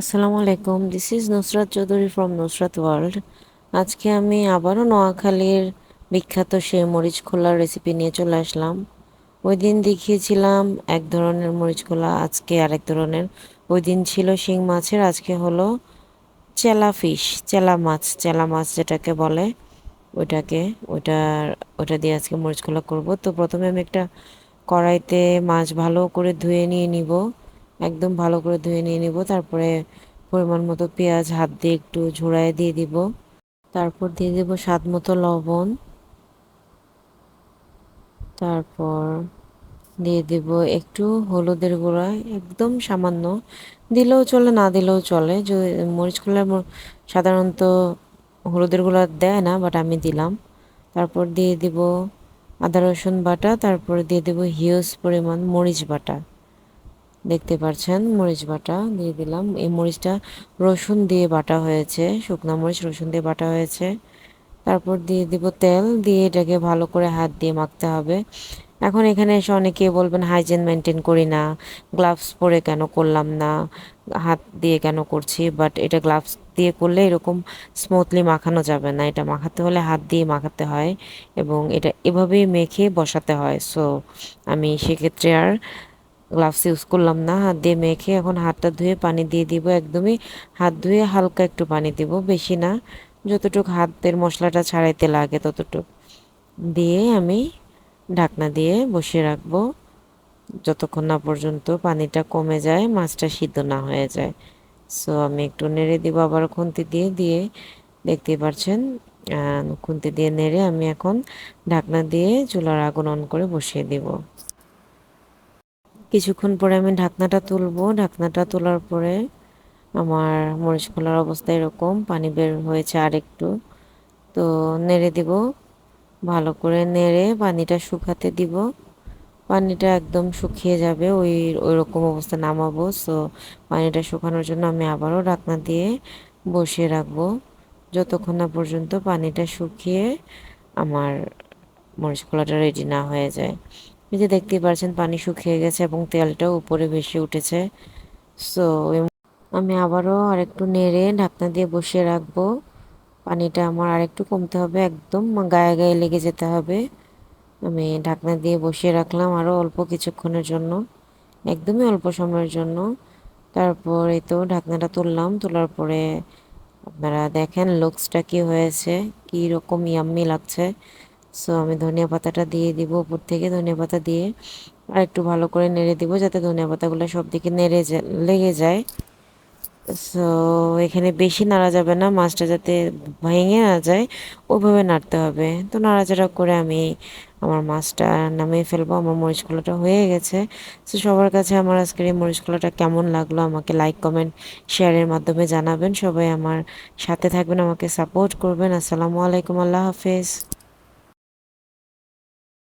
আসসালামু আলাইকুম this is Nusrat Chowdhury from Nusrat world আজকে আমি আবারও নোয়াখালীর বিখ্যাত সেই মরিচ খোলার রেসিপি নিয়ে চলে আসলাম। ওই দিন দেখিয়েছিলাম এক ধরনের মরিচ খোলা, আজকে আরেক ধরনের। ওই দিন ছিল শিং মাছের, আজকে হলো চেলা ফিশ, চেলা মাছ চেলা মাছ যেটাকে বলে, ওইটাকে ওইটার ওটা দিয়ে আজকে মরিচ খোলা করব। তো প্রথমে আমি একটা কড়াইতে মাছ ভালো করে ধুয়ে নিয়ে নিব। একদম ভালো করে ধুয়ে নিয়ে নিব। তারপরে পরিমাণ মতো পেঁয়াজ, হাত দিয়ে একটু ঝোড়ায় দিয়ে দিব। তারপর দিয়ে দেব স্বাদ মতো লবণ। তারপর দিয়ে দেব একটু হলুদের গুঁড়া, একদম সামান্য। দিলেও চলে, না দিলেও চলে। যে মরিচ খোলা সাধারণত হলুদের গুঁড়া দেয় না বাট আমি দিলাম। তারপর দিয়ে দিব আদা রসুন বাটা, তারপর দিয়ে দেব হিউজ পরিমাণ মরিচ বাটা। দেখতে পাচ্ছেন মরিচ বাটা দিয়ে দিলাম। এই মরিচটা রসুন দিয়ে বাটা হয়েছে, শুকনো মরিচ রসুন দিয়ে বাটা হয়েছে। তারপর দিয়ে দিব তেল, দিয়ে এটাকে ভালো করে হাত দিয়ে মাখতে হবে। এখন এখানে এসে অনেকে বলবেন হাইজেন মেনটেন করি না গ্লাভস পরে কেন করলাম না, হাত দিয়ে কেন করছি? বাট এটা গ্লাভস দিয়ে করলে এরকম স্মুথলি মাখানো যাবে না। এটা মাখাতে হলে হাত দিয়ে মাখাতে হয় এবং এটা এভাবেই মেখে বসাতে হয়। সো আমি সেক্ষেত্রে আর গ্লাভস ইউজ করলাম না, হাত দিয়ে মেখে এখন হাতটা ধুয়ে পানি দিয়ে দিব একদমই। হাত ধুয়ে হালকা একটু পানি দিব, বেশি না। যতটুকু হাতের মশলাটা ছাড়াইতে লাগে ততটুকু। দিয়ে আমি ঢাকনা দিয়ে বসিয়ে রাখব। যতক্ষণ না পর্যন্ত পানিটা কমে যায়, মাছটা সিদ্ধ না হয়ে যায়। সো আমি একটু নেড়ে দিব আবার খুন্তি দিয়ে দিয়ে দেখতে পাচ্ছেন খুন্তি দিয়ে নেড়ে আমি এখন ঢাকনা দিয়ে চুলার আগুন অন করে বসিয়ে দিব। কিছুক্ষণ পরে আমি ঢাকনাটা তুলবো। ঢাকনাটা তোলার পরে আমার মরিচ খোলার অবস্থা এরকম, পানি বের হয়েছে আর একটু তো নেড়ে দিব, ভালো করে নেড়ে পানিটা শুকাতে দিব। পানিটা একদম শুকিয়ে যাবে, ওই ওই রকম অবস্থা নামাবো। সো পানিটা শুকানোর জন্য আমি আবারও ঢাকনা দিয়ে বসিয়ে রাখব। যতক্ষণ না পর্যন্ত পানিটা শুকিয়ে আমার মরিচ খোলাটা রেডি না হয়ে যায়। যে দেখতেই পাচ্ছেন পানি শুকিয়ে গেছে এবং তেলটাও উপরে ভেসে উঠেছে। সো আমি আবারও আরেকটু নেড়ে ঢাকনা দিয়ে বসিয়ে রাখব। পানিটা আমার আরেকটু কমতে হবে, একদম গায়ে গায়ে লেগে যেতে হবে। আমি ঢাকনা দিয়ে বসিয়ে রাখলাম আরও অল্প কিছুক্ষণের জন্য, একদমই অল্প সময়ের জন্য। তারপর তো ঢাকনাটা তুললাম, তোলার পরে আপনারা দেখেন লুকসটা কি হয়েছে কী রকম ইয়াম্মি লাগছে। সো আমি ধনিয়া পাতাটা দিয়ে দিব উপর থেকে, ধনিয়া পাতা দিয়ে আর একটু ভালো করে নেড়ে দিব যাতে ধনিয়া পাতাগুলো সব দিকে নেড়ে লেগে যায়। সো এখানে বেশি নাড়া যাবে না, মাছটা যাতে ভেঙে না যায় ওইভাবে নাড়তে হবে। তো নাড়াচাড়া করে আমি আমার মাছটা নামিয়ে ফেলব, আমার মরিচ খোলাটা হয়ে গেছে। সো সবার কাছে আমার আজকের এই মরিচ কলাটা কেমন লাগল আমাকে লাইক কমেন্ট শেয়ারের মাধ্যমে জানাবেন। সবাই আমার সাথে থাকবেন, আমাকে সাপোর্ট করবেন। আসসালামু আলাইকুম, আল্লাহ হাফেজ।